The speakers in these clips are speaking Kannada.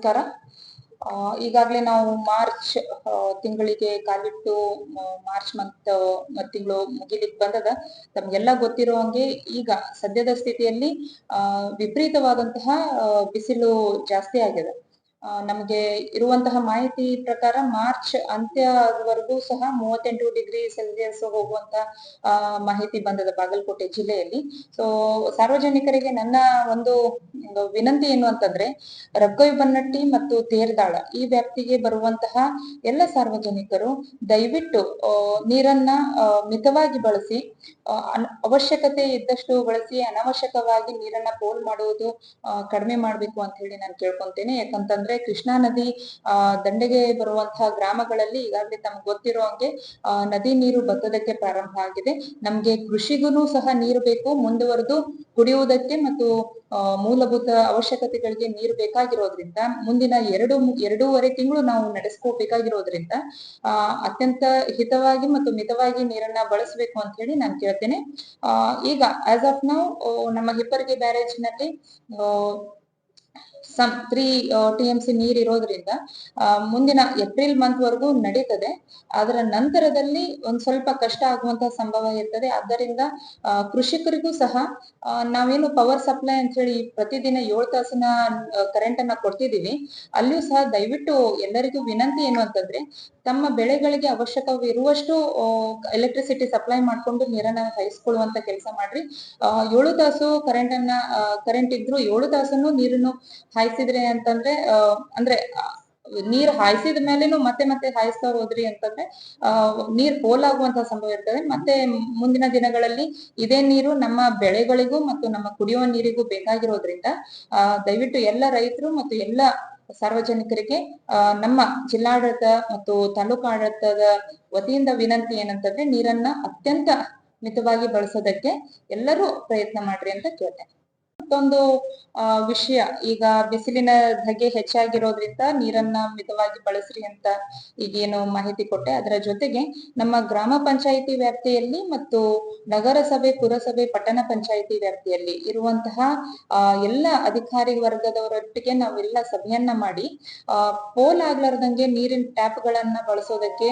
ನಮಸ್ಕಾರ. ಈಗಾಗಲೇ ನಾವು ಮಾರ್ಚ್ ತಿಂಗಳಿಗೆ ಕಾಲಿಟ್ಟು ಮಾರ್ಚ್ ಮಂತ್ ತಿಂಗಳು ಮುಗಿಲಿಕ್ ಬಂದದ. ತಮ್ಗೆಲ್ಲ ಗೊತ್ತಿರೋ ಹಂಗೆ ಈಗ ಸದ್ಯದ ಸ್ಥಿತಿಯಲ್ಲಿ ಅಹ್ ವಿಪರೀತವಾದಂತಹ ಬಿಸಿಲು ಜಾಸ್ತಿ ಆಗಿದೆ ನಮಗೆ ಇರುವಂತಹ ಮಾಹಿತಿ ಪ್ರಕಾರ ಮಾರ್ಚ್ ಅಂತ್ಯದವರೆಗೂ ಸಹ ಮೂವತ್ತೆಂಟು ಡಿಗ್ರಿ ಸೆಲ್ಸಿಯಸ್ ಹೋಗುವಂತ ಆ, ಮಾಹಿತಿ ಬಂದದ ಬಾಗಲಕೋಟೆ ಜಿಲ್ಲೆಯಲ್ಲಿ. ಸೊ ಸಾರ್ವಜನಿಕರಿಗೆ ನನ್ನ ಒಂದು ವಿನಂತಿ ಏನು ಅಂತಂದ್ರೆ ರಗ್ಗೊಯ್ ಬನ್ನಟ್ಟಿ ಮತ್ತು ತೇರ್ದಾಳ ಈ ವ್ಯಾಪ್ತಿಗೆ ಬರುವಂತಹ ಎಲ್ಲ ಸಾರ್ವಜನಿಕರು ದಯವಿಟ್ಟು ನೀರನ್ನ ಮಿತವಾಗಿ ಬಳಸಿ ಅವಶ್ಯಕತೆ ಇದ್ದಷ್ಟು ಬಳಸಿ ಅನವಶ್ಯಕವಾಗಿ ನೀರನ್ನ ಪೋಲ್ ಮಾಡುವುದು ಕಡಿಮೆ ಮಾಡ್ಬೇಕು ಅಂತ ಹೇಳಿ ನಾನು ಕೇಳ್ಕೊಂತೇನೆ. ಯಾಕಂತಂದ್ರೆ ಕೃಷ್ಣಾ ನದಿ, ಆ, ದಂಡೆಗೆ ಬರುವಂತಹ ಗ್ರಾಮಗಳಲ್ಲಿ ಈಗಾಗಲೇ ತಮ್ಗೆ ಗೊತ್ತಿರೋ ಹಂಗೆ ನದಿ ನೀರು ಬತ್ತದಕ್ಕೆ ಪ್ರಾರಂಭ ಆಗಿದೆ. ನಮ್ಗೆ ಕೃಷಿಗೂ ಸಹ ನೀರು ಬೇಕು, ಮುಂದುವರೆದು ಕುಡಿಯುವುದಕ್ಕೆ ಮತ್ತು ಮೂಲಭೂತ ಅವಶ್ಯಕತೆಗಳಿಗೆ ನೀರು ಬೇಕಾಗಿರೋದ್ರಿಂದ, ಮುಂದಿನ ಎರಡು ಎರಡೂವರೆ ತಿಂಗಳು ನಾವು ನಡೆಸ್ಕೋಬೇಕಾಗಿರೋದ್ರಿಂದ ಆ, ಅತ್ಯಂತ ಹಿತವಾಗಿ ಮತ್ತು ಮಿತವಾಗಿ ನೀರನ್ನ ಬಳಸಬೇಕು ಅಂತ ಹೇಳಿ ನಾನು ಕೇಳ್ತೇನೆ. ಈಗ ಆಸ್ ಆಫ್ ನೌ ನಮ್ಮ Hipparagi ಬ್ಯಾರೇಜ್ನಲ್ಲಿ some three T M C ನೀರ್ ಇರೋದ್ರಿಂದ ಮುಂದಿನ ಏಪ್ರಿಲ್ ಮಂತ್ ವರೆಗೂ ನಡೀತದೆ. ಅದರ ನಂತರದಲ್ಲಿ ಒಂದ್ ಸ್ವಲ್ಪ ಕಷ್ಟ ಆಗುವಂತಹ ಸಂಭವ ಇರ್ತದೆ. ಆದ್ದರಿಂದ ಕೃಷಿಕರಿಗೂ ಸಹ ನಾವೇನು ಪವರ್ ಸಪ್ಲೈ ಅಂತ ಹೇಳಿ ಪ್ರತಿದಿನ ಏಳು ತಾಸಿನ ಕರೆಂಟ್ ಅನ್ನ ಕೊಡ್ತಿದೀವಿ. ಅಲ್ಲಿಯೂ ಸಹ ದಯವಿಟ್ಟು ಎಲ್ಲರಿಗೂ ವಿನಂತಿ ಏನು ಅಂತಂದ್ರೆ, ತಮ್ಮ ಬೆಳೆಗಳಿಗೆ ಅವಶ್ಯಕವಿರುವಷ್ಟು ಎಲೆಕ್ಟ್ರಿಸಿಟಿ ಸಪ್ಲೈ ಮಾಡ್ಕೊಂಡು ನೀರನ್ನ ಹಾಯಿಸ್ಕೊಳ್ಳುವಂತ ಕೆಲಸ ಮಾಡ್ರಿ. ಏಳು ತಾಸು ಕರೆಂಟ್ ಅನ್ನ ಕರೆಂಟ್ ಇದ್ರು ಏಳು ತಾಸನ್ನು ನೀರನ್ನು ಹಾಯಿಸಿದ್ರೆ ಅಂತಂದ್ರೆ ಅಂದ್ರೆ ನೀರ್ ಹಾಯಿಸಿದ ಮೇಲೆನು ಮತ್ತೆ ಮತ್ತೆ ಹಾಯಿಸ್ತಾ ಹೋದ್ರಿ ಅಂತಂದ್ರೆ, ಆ, ನೀರ್ ಪೋಲಾಗುವಂತಹ ಸಂಭವ ಇರ್ತದೆ. ಮತ್ತೆ ಮುಂದಿನ ದಿನಗಳಲ್ಲಿ ಇದೇ ನೀರು ನಮ್ಮ ಬೆಳೆಗಳಿಗೂ ಮತ್ತು ನಮ್ಮ ಕುಡಿಯುವ ನೀರಿಗೂ ಬೇಕಾಗಿರೋದ್ರಿಂದ, ಆ, ದಯವಿಟ್ಟು ಎಲ್ಲ ರೈತರು ಮತ್ತು ಎಲ್ಲ ಸಾರ್ವಜನಿಕರಿಗೆ ನಮ್ಮ ಜಿಲ್ಲಾಡಳಿತ ಮತ್ತು ತಾಲೂಕು ಆಡಳಿತದ ವತಿಯಿಂದ ವಿನಂತಿ ಏನಂತಂದ್ರೆ, ನೀರನ್ನ ಅತ್ಯಂತ ಮಿತವಾಗಿ ಬಳಸೋದಕ್ಕೆ ಎಲ್ಲರೂ ಪ್ರಯತ್ನ ಮಾಡ್ರಿ ಅಂತ ಕೇಳ್ತೇನೆ. ಮತ್ತೊಂದು ವಿಷಯ. ಈಗ ಬಿಸಿಲಿನ ಧಗೆ ಹೆಚ್ಚಾಗಿರೋದ್ರಿಂದ ನೀರನ್ನ ಮಿತವಾಗಿ ಬಳಸ್ರಿ ಅಂತ ಈಗೇನು ಮಾಹಿತಿ ಕೊಟ್ಟೆ. ಅದರ ಜೊತೆಗೆ ನಮ್ಮ ಗ್ರಾಮ ಪಂಚಾಯಿತಿ ವ್ಯಾಪ್ತಿಯಲ್ಲಿ ಮತ್ತು ನಗರಸಭೆ ಪುರಸಭೆ ಪಟ್ಟಣ ಪಂಚಾಯಿತಿ ವ್ಯಾಪ್ತಿಯಲ್ಲಿ ಇರುವಂತಹ ಎಲ್ಲ ಅಧಿಕಾರಿ ವರ್ಗದವರೊಟ್ಟಿಗೆ ನಾವೆಲ್ಲ ಸಭೆಯನ್ನ ಮಾಡಿ ಪೋಲ್ ಆಗ್ಲಾರ್ದಂಗೆ ನೀರಿನ ಟ್ಯಾಪ್ ಗಳನ್ನ ಬಳಸೋದಕ್ಕೆ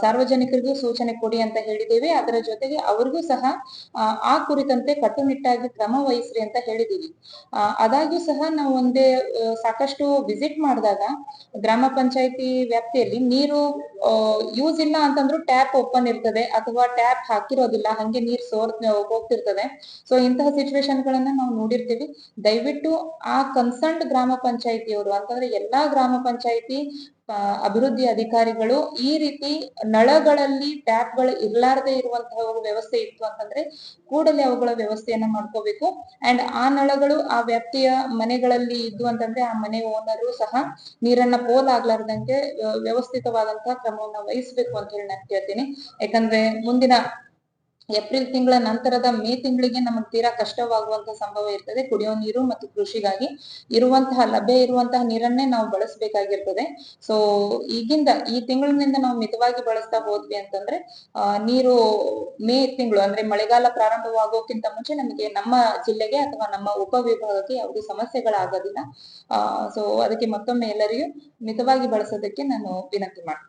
ಸಾರ್ವಜನಿಕರಿಗೂ ಸೂಚನೆ ಕೊಡಿ ಅಂತ ಹೇಳಿದ್ದೇವೆ. ಅದರ ಜೊತೆಗೆ ಅವ್ರಿಗೂ ಸಹ ಆ, ಕುರಿತಂತೆ ಕಟ್ಟುನಿಟ್ಟಾಗಿ ಕ್ರಮ ವಹಿಸ್ರಿ ಅಂತ ಹೇಳಿದೀವಿ ಆ, ಅದಾಗ್ಯೂ ಸಹ ನಾವು ಒಂದೇ ಸಾಕಷ್ಟು ವಿಸಿಟ್ ಮಾಡಿದಾಗ ಗ್ರಾಮ ಪಂಚಾಯತಿ ವ್ಯಾಪ್ತಿಯಲ್ಲಿ ನೀರು ಯೂಸ್ ಇಲ್ಲ ಅಂತಂದ್ರು ಟ್ಯಾಪ್ ಓಪನ್ ಇರ್ತದೆ ಅಥವಾ ಟ್ಯಾಪ್ ಹಾಕಿರೋದಿಲ್ಲ, ಹಂಗೆ ನೀರ್ ಸೋರ್ ಹೋಗ್ತಿರ್ತದೆ. ಸೊ ಇಂತಹ ಸಿಚುವೇಶನ್ ಗಳನ್ನ ನಾವು ನೋಡಿರ್ತೀವಿ. ದಯವಿಟ್ಟು ಆ ಕನ್ಸರ್ನ್ ಗ್ರಾಮ ಪಂಚಾಯತಿಯವರು ಅಂತಂದ್ರೆ ಎಲ್ಲಾ ಗ್ರಾಮ ಪಂಚಾಯತಿ ಅಭಿವೃದ್ಧಿ ಅಧಿಕಾರಿಗಳು ಈ ರೀತಿ ನಳಗಳಲ್ಲಿ ಟ್ಯಾಪ್ಗಳು ಇರ್ಲಾರ್ದೆ ಇರುವಂತಹ ವ್ಯವಸ್ಥೆ ಇತ್ತು ಅಂತಂದ್ರೆ ಕೂಡಲೇ ಅವುಗಳ ವ್ಯವಸ್ಥೆಯನ್ನ ಮಾಡ್ಕೋಬೇಕು. ಅಂಡ್ ಆ ನಳಗಳು, ಆ ವ್ಯಾಪ್ತಿಯ ಮನೆಗಳಲ್ಲಿ ಇದ್ದು ಅಂತಂದ್ರೆ ಆ ಮನೆ ಓನರು ಸಹ ನೀರನ್ನ ಪೋಲ್ ಆಗ್ಲಾರ್ದಂಗೆ ವ್ಯವಸ್ಥಿತವಾದಂತಹ ಕ್ರಮವನ್ನ ವಹಿಸ್ಬೇಕು ಅಂತ ಹೇಳಿ ನಾನು ಕೇಳ್ತೀನಿ. ಯಾಕಂದ್ರೆ ಮುಂದಿನ ಏಪ್ರಿಲ್ ತಿಂಗಳ ನಂತರದ ಮೇ ತಿಂಗಳಿಗೆ ನಮಗೆ ತೀರಾ ಕಷ್ಟವಾಗುವಂತಹ ಸಂಭವ ಇರ್ತದೆ. ಕುಡಿಯೋ ನೀರು ಮತ್ತು ಕೃಷಿಗಾಗಿ ಇರುವಂತಹ, ಲಭ್ಯ ಇರುವಂತಹ ನೀರನ್ನೇ ನಾವು ಬಳಸಬೇಕಾಗಿರ್ತದೆ. ಸೊ ಈಗಿಂದ ಈ ತಿಂಗಳಿನಿಂದ ನಾವು ಮಿತವಾಗಿ ಬಳಸ್ತಾ ಹೋದ್ವಿ ಅಂತಂದ್ರೆ ನೀರು ಮೇ ತಿಂಗಳು ಅಂದ್ರೆ ಮಳೆಗಾಲ ಪ್ರಾರಂಭವಾಗೋಕ್ಕಿಂತ ಮುಂಚೆ ನಮಗೆ ನಮ್ಮ ಜಿಲ್ಲೆಗೆ ಅಥವಾ ನಮ್ಮ ಉಪವಿಭಾಗಕ್ಕೆ ಯಾವುದೇ ಸಮಸ್ಯೆಗಳಾಗೋದಿಲ್ಲ. ಆ ಸೊ ಅದಕ್ಕೆ ಮತ್ತೊಮ್ಮೆ ಎಲ್ಲರಿಗೂ ಮಿತವಾಗಿ ಬಳಸೋದಕ್ಕೆ ನಾನು ವಿನಂತಿ ಮಾಡ್ತೇನೆ.